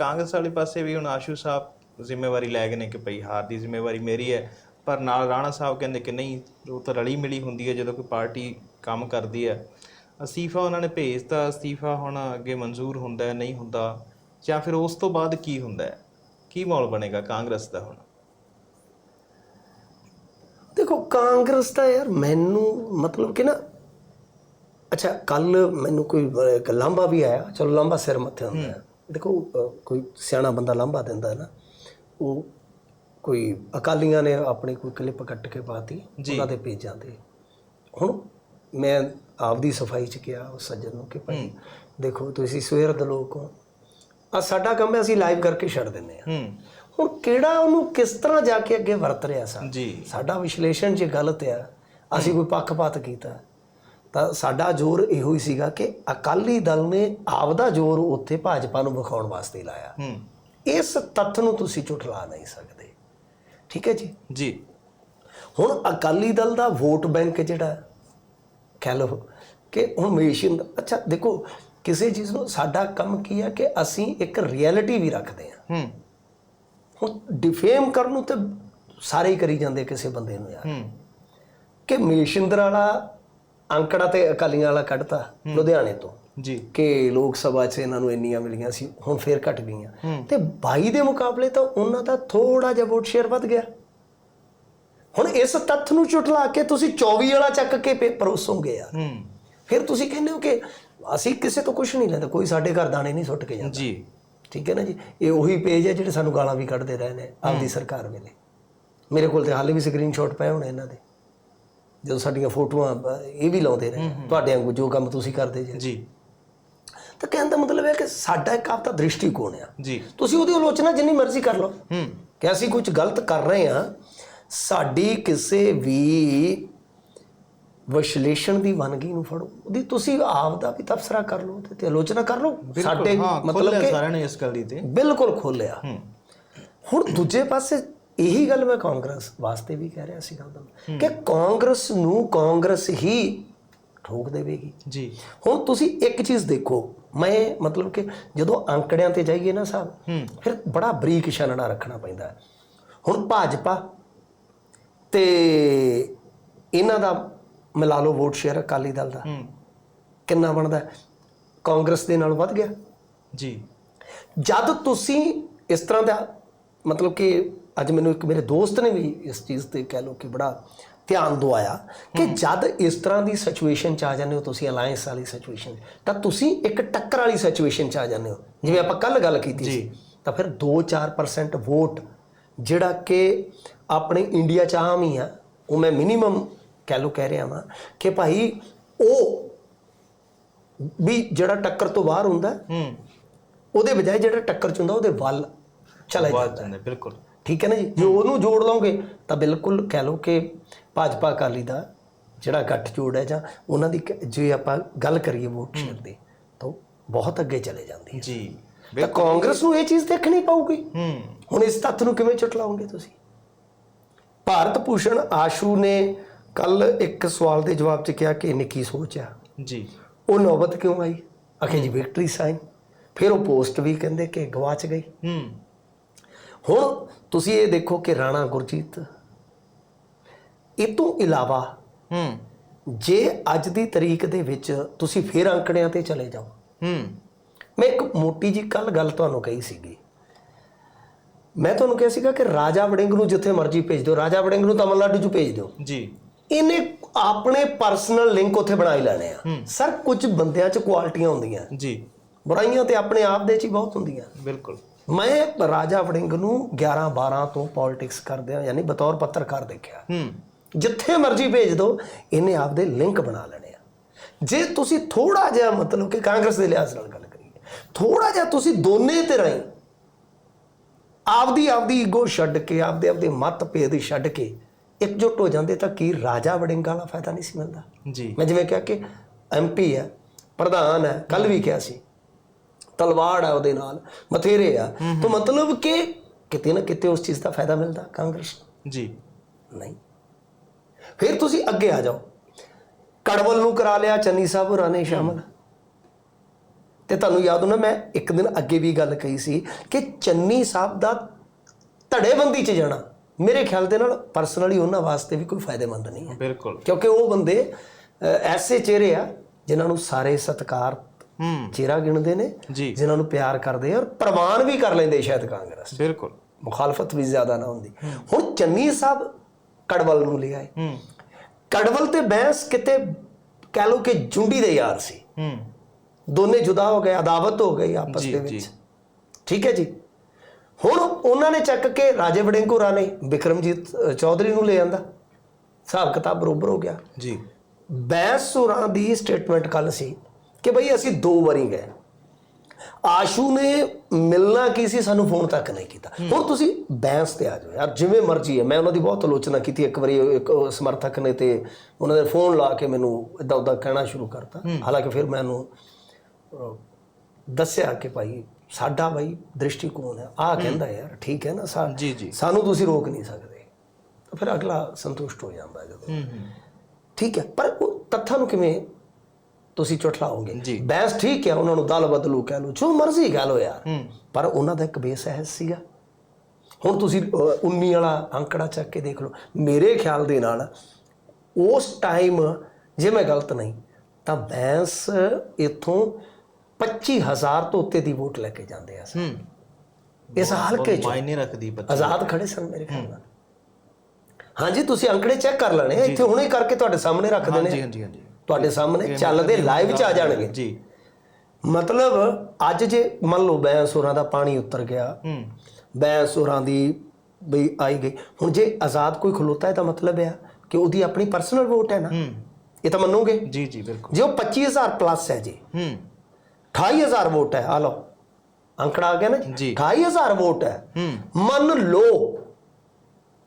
ਕਾਂਗਰਸ ਵਾਲੇ ਪਾਸੇ ਵੀ ਹੁਣ ਆਸ਼ੂ ਸਾਹਿਬ ਜ਼ਿੰਮੇਵਾਰੀ ਲੈ ਗਏ ਨੇ ਕਿ ਭਈ ਹਾਰ ਦੀ ਜ਼ਿੰਮੇਵਾਰੀ ਮੇਰੀ ਹੈ ਪਰ ਨਾਲ ਰਾਣਾ ਸਾਹਿਬ ਕਹਿੰਦੇ ਕਿ ਨਹੀਂ ਉਹ ਤਾਂ ਰਲੀ ਮਿਲੀ ਹੁੰਦੀ ਹੈ ਜਦੋਂ ਕੋਈ ਪਾਰਟੀ ਕੰਮ ਕਰਦੀ ਹੈ। ਅਸਤੀਫਾ ਉਹਨਾਂ ਨੇ ਭੇਜਤਾ ਅਸਤੀਫਾ ਹੁਣ ਅੱਗੇ ਮਨਜ਼ੂਰ ਹੁੰਦਾ ਹੈ ਨਹੀਂ ਹੁੰਦਾ ਜਾਂ ਫਿਰ ਉਸ ਤੋਂ ਬਾਅਦ ਕੀ ਹੁੰਦਾ ਹੈ? ਕੀ ਮਾਹੌਲ ਬਣੇਗਾ ਕਾਂਗਰਸ ਦਾ ਹੁਣ? ਦੇਖੋ ਕਾਂਗਰਸ ਦਾ ਯਾਰ ਮੈਨੂੰ ਮਤਲਬ ਕਿ ਨਾ ਅੱਛਾ ਕੱਲ ਮੈਨੂੰ ਕੋਈ ਅਹ, ਲਾਂਭਾ ਵੀ ਆਇਆ ਚਲੋ ਲਾਂਬਾ ਸਿਰ ਮੱਥੇ ਹੁੰਦਾ ਦੇਖੋ ਕੋਈ ਸਿਆਣਾ ਬੰਦਾ ਲਾਂਭਾ ਦਿੰਦਾ ਹੈ ਨਾ ਉਹ ਕੋਈ ਅਕਾਲੀਆਂ ਨੇ ਆਪਣੀ ਕੋਈ ਕਲਿੱਪ ਕੱਟ ਕੇ ਪਾਤੀ ਉਹਨਾਂ ਦੇ ਪੇਜਾਂ ਤੇ। ਹੁਣ ਮੈਂ ਆਪਦੀ ਸਫ਼ਾਈ ਚ ਕਿਹਾ ਉਸ ਸੱਜਣ ਨੂੰ ਕਿ ਭਾਈ ਦੇਖੋ ਤੁਸੀਂ ਸਵੇਰ ਦੇ ਲੋਕ ਹੋ ਆ ਸਾਡਾ ਕੰਮ ਹੈ ਅਸੀਂ ਲਾਈਵ ਕਰਕੇ ਛੱਡ ਦਿੰਦੇ ਆ ਹੁਣ ਕਿਹੜਾ ਉਹਨੂੰ ਕਿਸ ਤਰ੍ਹਾਂ ਜਾ ਕੇ ਅੱਗੇ ਵਰਤ ਰਿਹਾ ਸਾ? ਸਾਡਾ ਵਿਸ਼ਲੇਸ਼ਣ ਜੇ ਗਲਤ ਆ ਅਸੀਂ ਕੋਈ ਪੱਖਪਾਤ ਕੀਤਾ ਤਾਂ ਸਾਡਾ ਜ਼ੋਰ ਇਹੋ ਹੀ ਸੀਗਾ ਕਿ ਅਕਾਲੀ ਦਲ ਨੇ ਆਪਦਾ ਜ਼ੋਰ ਉੱਥੇ ਭਾਜਪਾ ਨੂੰ ਵਿਖਾਉਣ ਵਾਸਤੇ ਲਾਇਆ। ਹੂੰ। ਇਸ ਤੱਥ ਨੂੰ ਤੁਸੀਂ ਝੁਠਲਾ ਨਹੀਂ ਸਕਦੇ। ਠੀਕ ਹੈ ਜੀ? ਜੀ। ਹੁਣ ਅਕਾਲੀ ਦਲ ਦਾ ਵੋਟ ਬੈਂਕ ਜਿਹੜਾ ਕਹਿ ਲਓ ਕਿ ਹੁਣ ਮਹੇਸ਼ਿੰਦ ਅੱਛਾ ਦੇਖੋ ਕਿਸੇ ਚੀਜ਼ ਨੂੰ ਸਾਡਾ ਕੰਮ ਕੀ ਹੈ ਕਿ ਅਸੀਂ ਇੱਕ ਰਿਐਲਿਟੀ ਵੀ ਰੱਖਦੇ ਹਾਂ। ਹੂੰ। ਹੁਣ ਡਿਫੇਮ ਕਰਨ ਨੂੰ ਤੇ ਸਾਰੇ ਹੀ ਕਰੀ ਜਾਂਦੇ ਕਿਸੇ ਬੰਦੇ ਨੂੰ ਯਾਰ। ਹੂੰ। ਕਿ ਮਹੇਸ਼ਿੰਦਰ ਵਾਲਾ ਅੰਕੜਾ ਤੇ ਅਕਾਲੀਆਂ ਵਾਲਾ ਕੱਢਤਾ ਲੁਧਿਆਣੇ ਤੋਂ ਜੀ। ਕਿ ਲੋਕ ਸਭਾ 'ਚ ਇਹਨਾਂ ਨੂੰ ਇੰਨੀਆਂ ਮਿਲੀਆਂ ਸੀ ਹੁਣ ਫੇਰ ਘਟ ਗਈਆਂ। ਤੇ 22 ਦੇ ਮੁਕਾਬਲੇ ਤਾਂ ਉਹਨਾਂ ਦਾ ਥੋੜਾ ਜਿਹਾ ਵੋਟ ਸ਼ੇਅਰ ਵੱਧ ਗਿਆ। ਹੁਣ ਇਸ ਤੱਥ ਨੂੰ ਝੁਠਲਾ ਕੇ ਤੁਸੀਂ 24 ਵਾਲਾ ਚੱਕ ਕੇ ਪਰੋਸੋਗੇ ਯਾਰ। ਫਿਰ ਤੁਸੀਂ ਕਹਿੰਦੇ ਹੋ ਕਿ ਅਸੀਂ ਕਿਸੇ ਤੋਂ ਕੁਝ ਨਹੀਂ ਲੈਂਦੇ ਕੋਈ ਸਾਡੇ ਘਰ ਦਾਣੇ ਨਹੀਂ ਸੁੱਟ ਕੇ ਜਾਂਦਾ। ਜੀ। ਠੀਕ ਹੈ ਨਾ ਜੀ? ਇਹ ਉਹੀ ਪੇਜ ਹੈ ਜਿਹੜੇ ਸਾਨੂੰ ਗਾਲਾਂ ਵੀ ਕੱਢਦੇ ਰਹੇ ਨੇ ਆਪਦੀ ਸਰਕਾਰ ਵੇਲੇ। ਮੇਰੇ ਕੋਲ ਤੇ ਹਾਲੇ ਵੀ ਸਕਰੀਨਸ਼ਾਟ ਪਏ ਹੋਣੇ ਇਹਨਾਂ ਦੇ। ਜਦੋਂ ਸਾਡੀਆਂ ਫੋਟੋਆਂ ਇਹ ਵੀ ਲਾਉਂਦੇ ਨੇ ਤੁਹਾਡੇ ਵਾਂਗੂ ਜੋ ਕੰਮ ਤੁਸੀਂ ਕਰਦੇ ਜੇ। ਜੀ। ਤਾਂ ਕਹਿਣ ਦਾ ਮਤਲਬ ਹੈ ਕਿ ਸਾਡਾ ਇੱਕ ਆਪਦਾ ਦ੍ਰਿਸ਼ਟੀਕੋਣ ਆ। ਜੀ। ਤੁਸੀਂ ਉਹਦੀ ਆਲੋਚਨਾ ਜਿੰਨੀ ਮਰਜ਼ੀ ਕਰ ਲਓ। ਹੂੰ। ਕਿ ਅਸੀਂ ਕੁਝ ਗਲਤ ਕਰ ਰਹੇ ਹਾਂ ਸਾਡੀ ਕਿਸੇ ਵੀ ਵਿਸ਼ਲੇਸ਼ਣ ਦੀ ਵਨਗੀ ਨੂੰ ਫੜੋ। ਉਹਦੀ ਤੁਸੀਂ ਆਪ ਦਾ ਵੀ ਤਬਸਰਾ ਕਰ ਲਓ ਤੇ- ਆਲੋਚਨਾ ਕਰ ਲਓ। ਸਾਡੇ ਮਤਲਬ ਕਿ ਸਾਰਿਆਂ ਨੇ ਇਸ ਗੱਲ ਦੀ ਤੇ। ਬਿਲਕੁਲ ਖੋਲਿਆ। ਹੂੰ। ਹੁਣ ਦੂਜੇ ਪਾਸੇ ਇਹੀ ਗੱਲ ਮੈਂ ਕਾਂਗਰਸ ਵਾਸਤੇ ਵੀ ਕਹਿ ਰਿਹਾ ਸੀਗਾ ਉਦੋਂ ਕਿ ਕਾਂਗਰਸ ਨੂੰ ਕਾਂਗਰਸ ਹੀ ਠੋਕ ਦੇਵੇਗੀ। ਜੀ। ਹੁਣ ਤੁਸੀਂ ਇੱਕ ਚੀਜ਼ ਦੇਖੋ ਮੈਂ ਮਤਲਬ ਕਿ ਜਦੋਂ ਅੰਕੜਿਆਂ ਤੇ ਜਾਈਏ ਨਾ ਸਾਹਿਬ ਫਿਰ ਬੜਾ ਬਰੀਕ ਛਾਨਣਾ ਰੱਖਣਾ ਪੈਂਦਾ। ਹੁਣ ਭਾਜਪਾ ਤੇ ਇਹਨਾਂ ਦਾ ਮਿਲਾ ਲਓ ਵੋਟ ਸ਼ੇਅਰ ਅਕਾਲੀ ਦਲ ਦਾ। ਕਿੰਨਾ ਬਣਦਾ? ਕਾਂਗਰਸ ਦੇ ਨਾਲ ਵੱਧ ਗਿਆ। ਜੀ। ਜਦ ਤੁਸੀਂ ਇਸ ਤਰ੍ਹਾਂ ਦਾ ਮਤਲਬ ਕਿ ਅੱਜ ਮੈਨੂੰ ਇੱਕ ਮੇਰੇ ਦੋਸਤ ਨੇ ਵੀ ਇਸ ਚੀਜ਼ ਤੇ ਕਹਿ ਲਓ ਕਿ ਬੜਾ ਧਿਆਨ ਦਵਾਇਆ ਕਿ ਜਦ ਇਸ ਤਰ੍ਹਾਂ ਦੀ ਸਿਚੁਏਸ਼ਨ ਚ ਆ ਜਾਂਦੇ ਹੋ ਤੁਸੀਂ ਅਲਾਈਅੰਸ ਵਾਲੀ ਸਿਚੁਏਸ਼ਨ ਤਾਂ ਤੁਸੀਂ ਇੱਕ ਟੱਕਰ ਵਾਲੀ ਸਿਚੁਏਸ਼ਨ ਚ ਆ ਜਾਂਦੇ ਹੋ। ਜਿਵੇਂ ਆਪਾਂ ਕੱਲ ਗੱਲ ਕੀਤੀ ਸੀ ਤਾਂ ਫਿਰ 2-4% ਵੋਟ ਜਿਹੜਾ ਕਿ ਆਪਣੇ ਇੰਡੀਆ ਚ ਆਮ ਹੀ ਆ ਉਹ ਮੈਂ ਮਿਨੀਮਮ ਕਹਿ ਲਓ ਕਹਿ ਰਿਹਾ ਵਾਂ ਕਿ ਭਾਈ ਉਹ ਵੀ ਜਿਹੜਾ ਟੱਕਰ ਤੋਂ ਬਾਹਰ ਹੁੰਦਾ ਹੂੰ। ਉਹਦੇ ਬਜਾਏ ਜਿਹੜਾ ਟੱਕਰ ਚ ਹੁੰਦਾ ਉਹਦੇ ਵੱਲ ਚਲਾ ਜਾਂਦਾ ਬਿਲਕੁਲ। ਠੀਕ ਹੈ ਨਾ ਜੀ? ਜੇ ਉਹਨੂੰ ਜੋੜ ਲਓਗੇ ਤਾਂ ਬਿਲਕੁਲ ਕਹਿ ਲਓ ਕਿ ਭਾਜਪਾ ਅਕਾਲੀ ਦਾ ਜਿਹੜਾ ਗੱਠ ਜੋੜ ਹੈ ਜਾਂ ਉਹਨਾਂ ਦੀ ਜੇ ਆਪਾਂ ਗੱਲ ਕਰੀਏ ਵੋਟ ਸ਼ੇਅਰ ਦੀ ਤਾਂ ਬਹੁਤ ਅੱਗੇ ਚਲੇ ਜਾਂਦੀ ਹੈ। ਜੀ ਤਾਂ ਕਾਂਗਰਸ ਨੂੰ ਇਹ ਚੀਜ਼ ਦੇਖਣੀ ਪਊਗੀ। ਹੂੰ। ਹੁਣ ਇਸ ਤੱਥ ਨੂੰ ਕਿਵੇਂ ਝੁਟਲਾਓਗੇ ਤੁਸੀਂ? ਭਾਰਤ ਭੂਸ਼ਣ ਆਸ਼ੂ ਨੇ ਕੱਲ ਇੱਕ ਸਵਾਲ ਦੇ ਜਵਾਬ 'ਚ ਕਿਹਾ ਕਿ ਨਿੱਕੀ ਸੋਚ ਆ ਜੀ। ਉਹ ਨੌਬਤ ਕਿਉਂ ਆਈ? ਆਖੇ ਜੀ ਵਿਕਟਰੀ ਸਾਈਨ ਫਿਰ ਉਹ ਪੋਸਟ ਵੀ ਕਹਿੰਦੇ ਕਿ ਗਵਾਚ ਗਈ। ਹੂੰ। ਹੁਣ ਤੁਸੀਂ ਇਹ ਦੇਖੋ ਕਿ ਰਾਣਾ ਗੁਰਜੀਤ ਇਹ ਤੋਂ ਇਲਾਵਾ ਹੂੰ। ਜੇ ਅੱਜ ਦੀ ਤਰੀਕ ਦੇ ਵਿੱਚ ਤੁਸੀਂ ਫੇਰ ਅੰਕੜਿਆਂ ਤੇ ਚਲੇ ਜਾਓ। ਹੂੰ। ਮੈਂ ਇੱਕ ਮੋਟੀ ਜੀ ਕੱਲ ਗੱਲ ਤੁਹਾਨੂੰ ਕਹੀ ਸੀਗੀ। ਮੈਂ ਤੁਹਾਨੂੰ ਕਿਹਾ ਸੀਗਾ ਕਿ ਰਾਜਾ ਵੜਿੰਗ ਨੂੰ ਜਿੱਥੇ ਮਰਜ਼ੀ ਭੇਜ ਦਿਓ ਰਾਜਾ ਵੜਿੰਗ ਨੂੰ ਤਮਿਲਨਾਡੂ 'ਚ ਭੇਜ ਦਿਓ। ਜੀ। ਇਹਨੇ ਆਪਣੇ ਪਰਸਨਲ ਲਿੰਕ ਉੱਥੇ ਬਣਾਈ ਲੈਣੇ ਆ। ਸਰ ਕੁਝ ਬੰਦਿਆਂ 'ਚ ਕੁਆਲਿਟੀਆਂ ਹੁੰਦੀਆਂ। ਜੀ। ਬੁਰਾਈਆਂ ਤੇ ਆਪਣੇ ਆਪ ਦੇ 'ਚ ਹੀ ਬਹੁਤ ਹੁੰਦੀਆਂ। ਬਿਲਕੁਲ। ਮੈਂ ਰਾਜਾ ਵੜਿੰਗ ਨੂੰ 11 12 ਤੋਂ ਪੋਲਿਟਿਕਸ ਕਰਦਿਆਂ ਯਾਨੀ ਬਤੌਰ ਪੱਤਰਕਾਰ ਦੇਖਿਆ। ਹੂੰ। ਜਿੱਥੇ ਮਰਜ਼ੀ ਭੇਜ ਦਿਓ ਇਹਨੇ ਆਪਦੇ ਲਿੰਕ ਬਣਾ ਲੈਣੇ ਆ। ਜੇ ਤੁਸੀਂ ਥੋੜਾ ਜਿਹਾ ਮਤਲਬ ਕਿ ਕਾਂਗਰਸ ਦੇ ਲਿਹਾਜ਼ ਨਾਲ ਗੱਲ ਕਰੀਏ ਥੋੜਾ ਜਿਹਾ ਤੁਸੀਂ ਦੋਨੇ ਤੇ ਰਹੀ ਆਪਦੀ ਆਪਦੀ ਈਗੋ ਛੱਡ ਕੇ ਆਪਦੇ ਆਪਦੇ ਮਤ ਭੇਦ ਛੱਡ ਕੇ ਇਕਜੁੱਟ ਹੋ ਜਾਂਦੇ ਤਾਂ ਕੀ ਰਾਜਾ ਵੜਿੰਗ ਵਾਲਾ ਫਾਇਦਾ ਨਹੀਂ ਸੀ ਮਿਲਦਾ? ਜੀ। ਮੈਂ ਜਿਵੇਂ ਕਿਹਾ ਕਿ ਐਮਪੀ ਹੈ ਪ੍ਰਧਾਨ ਹੈ ਕੱਲ ਵੀ ਕਿਹਾ ਸੀ ਤਲਵਾੜ ਹੈ ਉਹਦੇ ਨਾਲ ਬਥੇਰੇ ਆ। ਤਾਂ ਮਤਲਬ ਕਿ ਕਿਤੇ ਨਾ ਕਿਤੇ ਉਸ ਚੀਜ਼ ਦਾ ਫਾਇਦਾ ਮਿਲਦਾ ਕਾਂਗਰਸ ਜੀ। ਨਹੀਂ। ਫਿਰ ਤੁਸੀਂ ਅੱਗੇ ਆ ਜਾਓ। ਕੜਵਲ ਨੂੰ ਕਰਾ ਲਿਆ ਚੰਨੀ ਸਾਹਿਬ ਹੋਰਾਂ ਨੇ ਸ਼ਾਮਲ। ਤੇ ਤੁਹਾਨੂੰ ਯਾਦ ਹੋਣਾ ਮੈਂ ਇੱਕ ਦਿਨ ਅੱਗੇ ਵੀ ਗੱਲ ਕਹੀ ਸੀ ਕਿ ਚੰਨੀ ਸਾਹਿਬ ਦਾ ਧੜੇਬੰਦੀ 'ਚ ਜਾਣਾ ਮੇਰੇ ਖਿਆਲ ਦੇ ਨਾਲ ਪਰਸਨਲੀ ਉਹਨਾਂ ਵਾਸਤੇ ਵੀ ਕੋਈ ਫਾਇਦੇਮੰਦ ਨਹੀਂ ਹੈ। ਬਿਲਕੁਲ। ਕਿਉਂਕਿ ਉਹ ਬੰਦੇ ਐਸੇ ਚਿਹਰੇ ਆ ਜਿਨ੍ਹਾਂ ਨੂੰ ਸਾਰੇ ਸਤਕਾਰ ਚਿਹਰਾ ਗਿਣਦੇ ਨੇ ਜਿਨ੍ਹਾਂ ਨੂੰ ਪਿਆਰ ਕਰਦੇ ਆ ਔਰ ਪ੍ਰਵਾਨ ਵੀ ਕਰ ਲੈਂਦੇ ਸ਼ਾਇਦ ਕਾਂਗਰਸ। ਬਿਲਕੁਲ। ਮੁਖਾਲਫਤ ਵੀ ਜ਼ਿਆਦਾ ਨਾ ਹੁੰਦੀ। ਹੁਣ ਚੰਨੀ ਸਾਹਿਬ ਕੜਵਲ ਨੂੰ ਲਿਆਏ। ਹੂੰ। ਕੜਵਲ ਤੇ ਬੈਂਸ ਕਿਤੇ ਕਹਿ ਲਓ ਕਿ ਜੁੰਡੀ ਦੇ ਯਾਰ ਸੀ। ਹੂੰ। ਦੋਨੇ ਜੁਦਾ ਹੋ ਗਏ ਅਦਾਵਤ ਹੋ ਗਈ ਆਪਸ ਦੇ। ਵਿੱਚ। ਠੀਕ ਹੈ ਜੀ। ਹੁਣ ਉਹਨਾਂ ਨੇ ਚੱਕ ਕੇ ਰਾਜੇ ਵੜਿੰਗੁਰਾ ਨੇ ਵਿਕਰਮਜੀਤ ਚੌਧਰੀ ਨੂੰ ਲੈ ਆਂਦਾ। ਹਿਸਾਬ ਕਿਤਾਬ ਬਰੋਬਰ ਹੋ ਗਿਆ। ਜੀ। ਬੈਂਸ ਸੁਰਾਂ ਦੀ ਸਟੇਟਮੈਂਟ ਕੱਲ ਸੀ। ਕਿ ਭਈ ਅਸੀਂ ਦੋ ਵਾਰੀ ਗਏ। ਆਸ਼ੂ ਨੇ ਮਿਲਣਾ ਕੀ ਸੀ? ਸਾਨੂੰ ਫੋਨ ਤੱਕ ਨਹੀਂ ਕੀਤਾ। ਹੁਣ ਤੁਸੀਂ ਬੈਂਸ ਤੇ ਆ ਜਾਓ ਯਾਰ ਜਿਵੇਂ ਮਰਜ਼ੀ ਹੈ। ਮੈਂ ਉਹਨਾਂ ਦੀ ਬਹੁਤ ਆਲੋਚਨਾ ਕੀਤੀ ਇੱਕ ਵਾਰੀ ਇੱਕ ਸਮਰਥਕ ਨੇ ਤੇ ਉਹਨਾਂ ਦੇ ਫੋਨ ਲਾ ਕੇ ਮੈਨੂੰ ਇਦਾਂ ਉਦਾਂ ਕਹਿਣਾ ਸ਼ੁਰੂ ਕਰਤਾ। ਹਾਲਾਂਕਿ ਫਿਰ ਮੈਨੂੰ ਅਹ, ਦੱਸਿਆ ਕਿ ਭਾਈ ਸਾਡਾ ਭਾਈ ਦ੍ਰਿਸ਼ਟੀਕੋਣ ਹੈ। ਆਹ ਕਹਿੰਦਾ ਯਾਰ ਠੀਕ ਹੈ ਨਾ ਸਾ- ਜੀ ਜੀ। ਸਾਨੂੰ ਤੁਸੀਂ ਰੋਕ ਨਹੀਂ ਸਕਦੇ। ਫਿਰ ਅਗਲਾ ਸੰਤੁਸ਼ਟ ਹੋ ਜਾਂਦਾ ਜਦੋਂ। ਠੀਕ ਹੈ ਪਰ ਉਹ ਤੱਥਾਂ ਨੂੰ ਕਿਵੇਂ ਤੁਸੀਂ ਝੁਠਲਾਓਗੇ। ਬੈਂਸ ਠੀਕ ਹੈ ਉਹਨਾਂ ਨੂੰ ਦਲ ਬਦਲੂ ਕਹਿ ਲਓ ਜੋ ਮਰਜ਼ੀ ਕਹਿ ਲਓ ਯਾਰ। ਪਰ ਉਹਨਾਂ ਦਾ ਇੱਕ ਬੇਸ ਹੈ ਸੀਗਾ। ਹੁਣ ਤੁਸੀਂ ਅਹ, 19 ਵਾਲਾ ਅੰਕੜਾ ਚੱਕ ਕੇ ਦੇਖ ਲਓ। ਮੇਰੇ ਖਿਆਲ ਦੇ ਨਾਲ ਉਸ ਟਾਈਮ ਜੇ ਮੈਂ ਗਲਤ ਨਹੀਂ ਤਾਂ ਬੈਂਸ ਇਥੋਂ 25000 ਤੋਂ ਉੱਤੇ ਦੀ ਵੋਟ ਲੈ ਕੇ ਜਾਂਦੇ ਆ ਹੂੰ। ਇਸ ਹਲਕੇ 'ਚ ਮਾਇਨੇ ਰੱਖਦੀ ਬੱਚਾ ਆਜ਼ਾਦ ਖੜੇ ਸਨ ਮੇਰੇ ਖਿਆਲ ਨਾਲ। ਹਾਂਜੀ ਤੁਸੀਂ ਅੰਕੜੇ ਚੈੱਕ ਕਰ ਲੈਣੇ ਇੱਥੇ ਹੁਣੇ ਕਰਕੇ ਤੁਹਾਡੇ ਸਾਹਮਣੇ ਰੱਖ ਦੇਣੇ ਹਾਂਜੀ ਹਾਂਜੀ ਹਾਂਜੀ। ਤੁਹਾਡੇ ਸਾਹਮਣੇ ਚੱਲਦੇ ਲਾਈਵ ਚ ਆ ਜਾਣਗੇ। ਜੀ। ਮਤਲਬ ਅੱਜ ਜੇ ਮੰਨ ਲਓ ਬੈਂਸੁਰਾਂ ਦਾ ਪਾਣੀ ਉਤਰ ਗਿਆ ਹੂੰ। ਬੈਂਸੁਰਾਂ ਦੀ ਬਈ ਆਈ ਗਈ ਹੁਣ ਜੇ ਆਜ਼ਾਦ ਕੋਈ ਖਲੋਤਾ ਹੈ ਤਾਂ ਮਤਲਬ ਹੈ ਕਿ ਉਹਦੀ ਆਪਣੀ ਪਰਸਨਲ ਵੋਟ ਹੈ ਨਾ। ਹੂੰ। ਇਹ ਤਾਂ ਮੰਨੋਗੇ? ਜੀ ਜੀ ਬਿਲਕੁਲ। ਜੇ ਉਹ 25000 ਪਲੱਸ ਹੈ ਜੀ। ਹੂੰ। 28000 ਵੋਟ ਹੈ ਆ ਲਓ। ਅੰਕੜਾ ਆ ਗਿਆ ਨਾ? ਜੀ। ਜੀ 28000 ਵੋਟ ਹੈ। ਹੂੰ। ਮੰਨ ਲਓ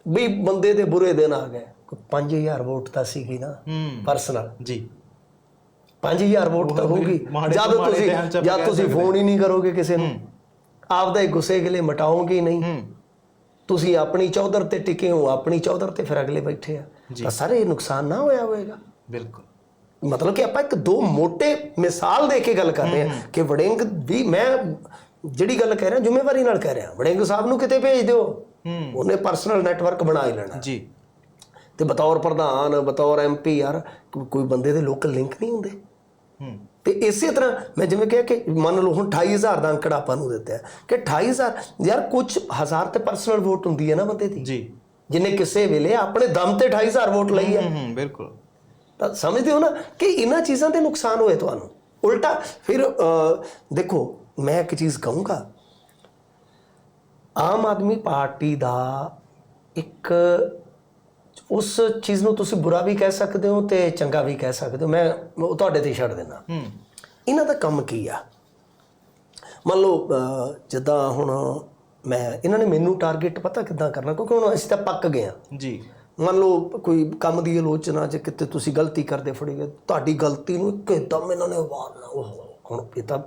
ਵੀ ਬੰਦੇ ਦੇ ਬੁਰੇ ਦਿਨ ਆ ਗਏ। ਕੋਈ 5000 ਵੋਟ ਤਾਂ ਸੀਗੀ ਨਾ ਪਰਸਨਲ ਜੀ। 5000 ਵੋਟ ਤਾਂ ਹੋਊਗੀ। ਜਦ ਤੁਸੀਂ ਜਦ ਤੁਸੀਂ ਫੋਨ ਹੀ ਨਹੀਂ ਕਰੋਗੇ ਕਿਸੇ ਨੂੰ। ਆਪਦਾ ਹੀ ਗੁੱਸੇ ਗਿਲੇ ਮਟਾਓਗੇ ਨਹੀਂ। ਤੁਸੀਂ ਆਪਣੀ ਚੌਧਰ ਤੇ ਟਿਕੇ ਹੋ ਆਪਣੀ ਚੌਧਰ ਤੇ ਫਿਰ ਅਗਲੇ ਬੈਠੇ ਆ। ਤਾਂ ਸਾਰੇ ਇਹ ਨੁਕਸਾਨ ਨਾ ਹੋਇਆ ਹੋਵੇਗਾ। ਬਿਲਕੁਲ। ਮਤਲਬ ਕਿ ਆਪਾਂ ਇੱਕ ਦੋ ਮੋٹے ਮਿਸਾਲ ਦੇ ਕੇ ਗੱਲ ਕਰ ਰਹੇ ਹਾਂ। ਕਿ ਵੜਿੰਗ ਵੀ ਮੈਂ ਜਿਹੜੀ ਗੱਲ ਕਹਿ ਰਿਹਾ ਜ਼ਿੰਮੇਵਾਰੀ ਨਾਲ ਕਹਿ ਰਿਹਾ। ਵੜਿੰਗ ਸਾਹਿਬ ਨੂੰ ਕਿਤੇ ਭੇਜ ਦਿਓ। ਉਹਨੇ ਪਰਸਨਲ ਨੈਟਵਰਕ ਬਣਾ ਹੀ ਲੈਣਾ। ਜੀ। ਤੇ ਬਤੌਰ ਪ੍ਰਧਾਨ ਬਤੌਰ ਐਮਪੀ ਯਾਰ ਕੋਈ ਬੰਦੇ ਦੇ ਲੋਕਲ ਲਿੰਕ ਨਹੀਂ ਹੁੰਦੇ। ਹੂੰ। ਤੇ ਇਸੇ ਤਰ੍ਹਾਂ ਮੈਂ ਜਿਵੇਂ ਕਿਹਾ ਕਿ ਮੰਨ ਲਓ ਹੁਣ 28000 ਦਾ ਅੰਕੜਾ ਆਪਾਂ ਨੂੰ ਦਿੱਤਾ ਹੈ ਕਿ 28000 ਯਾਰ ਕੁਝ ਹਜ਼ਾਰ ਤੇ ਪਰਸਨਲ ਵੋਟ ਹੁੰਦੀ ਹੈ ਨਾ ਬੰਦੇ ਦੀ। ਜੀ। ਜਿਨੇ ਕਿਸੇ ਵੇਲੇ ਆਪਣੇ ਦਮ ਤੇ 28000 ਵੋਟ ਲਈ ਹੈ। ਹੂੰ ਬਿਲਕੁਲ। ਤਾਂ ਸਮਝਦੇ ਹੋ ਨਾ ਕਿ ਇਹਨਾਂ ਚੀਜ਼ਾਂ ਦੇ ਨੁਕਸਾਨ ਹੋਏ ਤੁਹਾਨੂੰ। ਉਲਟਾ ਫਿਰ ਦੇਖੋ ਮੈਂ ਇੱਕ ਚੀਜ਼ ਕਹੂੰਗਾ ਆਮ ਆਦਮੀ ਪਾਰਟੀ ਦਾ ਇੱਕ ਉਸ ਚੀਜ਼ ਨੂੰ ਤੁਸੀਂ ਬੁਰਾ ਵੀ ਕਹਿ ਸਕਦੇ ਹੋ ਤੇ ਚੰਗਾ ਵੀ ਕਹਿ ਸਕਦੇ ਹੋ। ਮੈਂ ਉਹ ਤੁਹਾਡੇ ਤੇ ਛੱਡ ਦਿੰਦਾ। ਹੂੰ। ਇਹਨਾਂ ਦਾ ਕੰਮ ਕੀ ਆ? ਮੰਨ ਲਓ ਜਿੱਦਾਂ ਹੁਣ ਮੈਂ ਇਹਨਾਂ ਨੇ ਮੈਨੂੰ ਟਾਰਗੇਟ ਪਤਾ ਕਿੱਦਾਂ ਕਰਨਾ? ਕਿਉਂਕਿ ਹੁਣ ਅਸੀਂ ਤਾਂ ਪੱਕ ਗਏ ਆ ਜੀ। ਮੰਨ ਲਓ ਕੋਈ ਕੰਮ ਦੀ ਆਲੋਚਨਾ ਜੇ ਕਿਤੇ ਤੁਸੀਂ ਗਲਤੀ ਕਰਦੇ ਫੜੀ ਗਏ ਤੁਹਾਡੀ ਗਲਤੀ ਨੂੰ ਇੱਕਦਮ ਇਹਨਾਂ ਨੇ ਵਾਰਨਾ। ਉਹ ਹੁਣ ਇਹ ਤਾਂ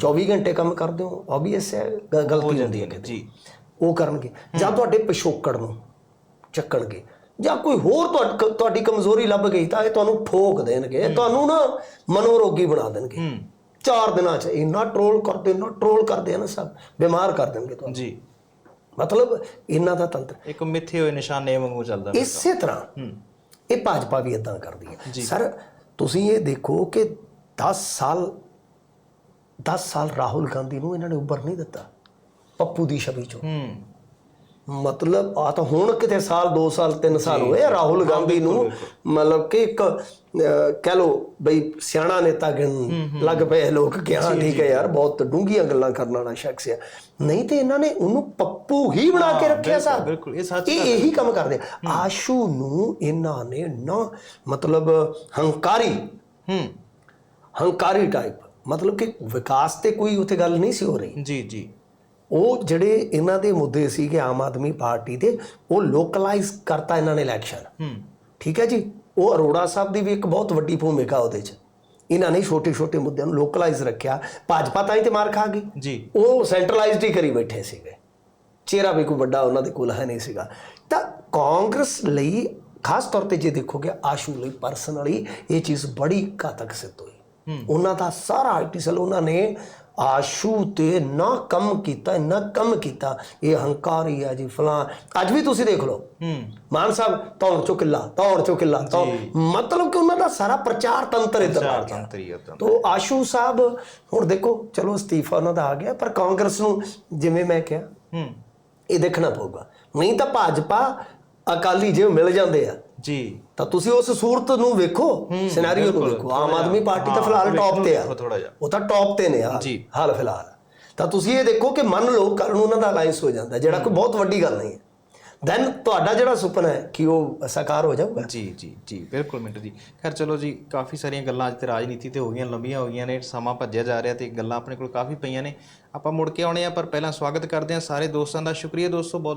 24 ਘੰਟੇ ਕੰਮ ਕਰਦੇ ਹੋ ਆਬਵੀਅਸ ਹੈ ਗਲਤੀ ਹੁੰਦੀ ਹੈ ਕਿਤੇ। ਜੀ। ਉਹ ਕਰਨਗੇ। ਜਾਂ ਤੁਹਾਡੇ ਪਿਛੋਕੜ ਨੂੰ ਚੱਕਣਗੇ। ਜਾਂ ਕੋਈ ਹੋਰ ਤੁਹਾਡ- ਕਮਜ਼ੋਰੀ ਲੱਭ ਗਈ ਤਾਂ ਇਹ ਤੁਹਾਨੂੰ ਠੋਕ ਦੇਣਗੇ। ਤੁਹਾਨੂੰ ਨਾ ਮਨੋਰੋਗੀ ਬਣਾ ਦੇਣਗੇ। ਚਾਰ ਦਿਨਾਂ 'ਚ ਇੰਨਾ ਟਰੋਲ ਕਰਦੇ ਇੰਨਾ ਟਰੋਲ ਕਰਦੇ ਆ ਨਾ ਸਭ ਬਿਮਾਰ ਕਰ ਦੇਣਗੇ ਤੁਹਾਨੂੰ। ਜੀ। ਮਤਲਬ ਇਹਨਾਂ ਦਾ ਤੰਤਰ ਇੱਕ ਮਿੱਥੇ ਹੋਏ ਨਿਸ਼ਾਨੇ ਵਾਂਗੂ ਚੱਲਦਾ ਇਸੇ ਤਰ੍ਹਾਂ ਇਹ ਭਾਜਪਾ ਵੀ ਇਦਾਂ ਕਰਦੀ ਹੈ। ਸਰ ਤੁਸੀਂ ਇਹ ਦੇਖੋ ਕਿ 10 ਸਾਲ 10 ਸਾਲ ਰਾਹੁਲ ਗਾਂਧੀ ਨੂੰ ਇਹਨਾਂ ਨੇ ਉੱਭਰ ਨਹੀਂ ਦਿੱਤਾ ਪੱਪੂ ਦੀ ਛਵੀ ਚੋਂ। ਮਤਲਬ ਆ ਤਾਂ ਹੁਣ ਕਿਤੇ ਸਾਲ 2 ਸਾਲ 3 ਸਾਲ ਹੋਏ ਆ ਰਾਹੁਲ ਗਾਂਧੀ ਨੂੰ। ਮਤਲਬ ਕਿ ਇੱਕ ਕਹਿ ਲੋ ਬਈ ਸਿਆਣਾ ਨੇਤਾ ਗਿਣ ਲੱਗ ਪਏ ਲੋਕ ਕਿ ਹਾਂ ਠੀਕ ਹੈ ਯਾਰ ਬਹੁਤ ਡੂੰਘੀਆਂ ਗੱਲਾਂ ਕਰਨ ਵਾਲਾ ਸ਼ਖਸ ਹੈ ਨਹੀਂ ਤੇ ਇਹਨਾਂ ਨੇ ਉਹਨੂੰ ਪੱਪੂ ਹੀ ਬਣਾ ਕੇ ਰੱਖਿਆ ਸਰ ਬਿਲਕੁਲ ਇਹ ਸੱਚ ਇਹ ਇਹੀ ਕੰਮ ਕਰਦੇ ਆ। ਆਸ਼ੂ ਨੂੰ ਇਹਨਾਂ ਨੇ ਨਾ ਮਤਲਬ ਹੰਕਾਰੀ ਹੂੰ। ਹੰਕਾਰੀ ਟਾਈਪ ਮਤਲਬ ਕਿ ਵਿਕਾਸ ਤੇ ਕੋਈ ਉੱਥੇ ਗੱਲ ਨਹੀਂ ਸੀ ਹੋ ਰਹੀ। ਜੀ ਜੀ। ਉਹ ਜਿਹੜੇ ਇਹਨਾਂ ਦੇ ਮੁੱਦੇ ਸੀਗੇ ਆਮ ਆਦਮੀ ਪਾਰਟੀ ਦੇ ਉਹ ਲੋਕਲਾਈਜ਼ ਕਰਤਾ ਇਹਨਾਂ ਨੇ ਇਲੈਕਸ਼ਨ ਹੂੰ। ਠੀਕ ਹੈ ਜੀ? ਉਹ ਅਰੋੜਾ ਸਾਹਿਬ ਦੀ ਵੀ ਇੱਕ ਬਹੁਤ ਵੱਡੀ ਭੂਮਿਕਾ ਉਹਦੇ 'ਚ। ਇਹਨਾਂ ਨੇ ਛੋਟੇ ਛੋਟੇ ਮੁੱਦਿਆਂ ਨੂੰ ਲੋਕਲਾਈਜ਼ ਰੱਖਿਆ। ਭਾਜਪਾ ਤਾਂ ਹੀ ਤੇ ਮਾਰ ਖਾ ਗਈ। ਜੀ। ਉਹ ਸੈਂਟਰਲਾਈਜ਼ਡ ਹੀ ਕਰੀ ਬੈਠੇ ਸੀਗੇ। ਚਿਹਰਾ ਵੀ ਕੋਈ ਵੱਡਾ ਉਹਨਾਂ ਦੇ ਕੋਲ ਹੈ ਨਹੀਂ ਸੀਗਾ। ਤਾਂ ਕਾਂਗਰਸ ਲਈ ਖਾਸ ਤੌਰ ਤੇ ਜੇ ਦੇਖੋਗੇ ਆਸ਼ੂ ਲਈ ਪਰਸਨਲੀ ਇਹ ਚੀਜ਼ ਬੜੀ ਘਾਤਕ ਸਿੱਧ ਹੋਈ। ਉਹਨਾਂ ਦਾ ਸਾਰਾ ਆਈਟੀ ਸੈੱਲ ਉਹਨਾਂ ਨੇ ਆਸ਼ੂ ਤੇ ਨਾ ਕੰਮ ਕੀਤਾ ਇੰਨਾ ਕੰਮ ਕੀਤਾ। ਇਹ ਹੰਕਾਰੀ ਆ ਜੀ ਫਲਾਂ। ਅੱਜ ਵੀ ਤੁਸੀਂ ਦੇਖ ਲਓ। ਹੂੰ। ਮਾਨ ਸਾਹਿਬ ਤੌਣ ਚੋ ਕਿੱਲਾ ਤੌਣ ਚੋ ਕਿੱਲਾ ਤੌਣ ਮਤਲਬ ਕਿ ਉਹਨਾਂ ਦਾ ਸਾਰਾ ਪ੍ਰਚਾਰ ਤੰਤਰ ਇੱਧਰ ਆ ਗਿਆ। ਤੋ ਆਸ਼ੂ ਸਾਹਿਬ ਹੁਣ ਦੇਖੋ ਚਲੋ ਅਸਤੀਫਾ ਉਹਨਾਂ ਦਾ ਆ ਗਿਆ ਪਰ ਕਾਂਗਰਸ ਨੂੰ ਜਿਵੇਂ ਮੈਂ ਕਿਹਾ ਹੂੰ। ਇਹ ਦੇਖਣਾ ਪਊਗਾ। ਨਹੀਂ ਤਾਂ ਭਾਜਪਾ ਅਕਾਲੀ ਜੇ ਮਿਲ ਜਾਂਦੇ ਆ। ਜੀ। ਤਾਂ ਤੁਸੀਂ ਉਸ ਸੂਰਤ ਨੂੰ ਵੇਖੋ ਸਿਨੈਰੀਓ ਨੂੰ ਵੇਖੋ। ਆਮ ਆਦਮੀ ਪਾਰਟੀ ਤਾਂ ਫਿਲਹਾਲ ਟੌਪ ਤੇ ਆ। ਉਹ ਤਾਂ ਟੌਪ ਤੇ ਨੇ ਆ। ਹਾਲ ਫਿਲਹਾਲ। ਤਾਂ ਤੁਸੀਂ ਇਹ ਦੇਖੋ ਕਿ ਮੰਨ ਲਓ ਕੱਲ ਨੂੰ ਉਹਨਾਂ ਦਾ ਅਲਾਈਅੰਸ ਹੋ ਜਾਂਦਾ ਜਿਹੜਾ ਕੋਈ ਬਹੁਤ ਵੱਡੀ ਗੱਲ ਨਹੀਂ ਹੈ। ਦੈਨ ਤੁਹਾਡਾ ਜਿਹੜਾ ਸੁਪਨਾ ਹੈ ਕਿ ਉਹ ਸਾਕਾਰ ਹੋ ਜਾਊਗਾ। ਜੀ ਜੀ ਜੀ ਬਿਲਕੁਲ ਮਿੰਟੂ ਜੀ। ਖੈਰ ਚਲੋ ਜੀ ਕਾਫੀ ਸਾਰੀਆਂ ਗੱਲਾਂ ਅੱਜ ਤੇ ਰਾਜਨੀਤੀ ਤੇ ਹੋ ਗਈਆਂ ਲੰਬੀਆਂ ਹੋ ਗਈਆਂ ਨੇ ਸਮਾਂ ਭੱਜਿਆ ਜਾ ਰਿਹਾ ਤੇ ਗੱਲਾਂ ਆਪਣੇ ਕੋਲ ਕਾਫੀ ਪਈਆਂ ਨੇ। ਆਪਾਂ ਮੁੜ ਕੇ ਆਉਣੇ ਆ ਪਰ ਪਹਿਲਾਂ ਸਵਾਗਤ ਕਰਦੇ ਹਾਂ ਸਾਰੇ ਦੋਸਤਾਂ ਦਾ। ਸ਼ੁਕਰੀਆ ਦੋਸਤੋ ਬਹੁਤ